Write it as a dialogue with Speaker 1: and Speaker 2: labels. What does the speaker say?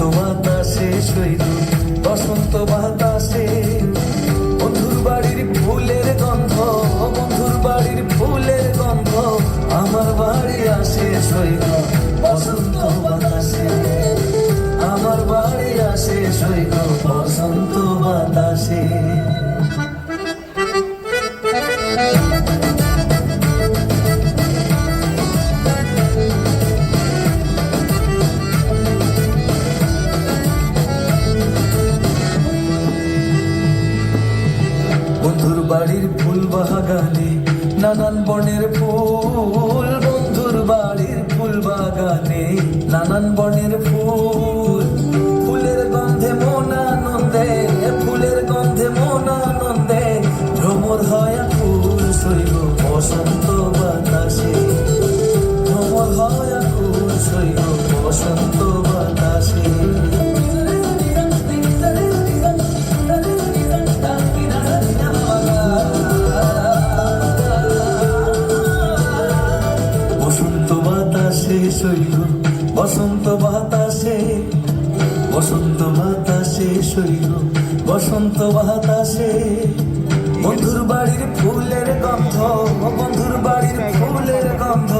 Speaker 1: বসন্ত বাতাসে সৈল বসন্ত বাতাসে। বন্ধুর বাড়ির ফুলের গন্ধ বন্ধুর বাড়ির ফুলের গন্ধ, আমার বাড়ি আসে সৈল বন্ধুর বাড়ির ফুল বাগানে, নানান বনের ফুল। বন্ধুর বাড়ির ফুল বাগানে, নানান বনের ফুল। ফুলের গন্ধে মন আনন্দে, ফুলের গন্ধে মন আনন্দে, ভ্রমর হয় ফুল শৈব বসন্ত বাতাসে। ভ্রমর হয় ফুল শৈব বসন্ত বাতাসে শৈল বসন্ত বাতাসে বসন্ত বাতাসে শৈল বসন্ত বাতাসে মধুর বাড়ির ফুলের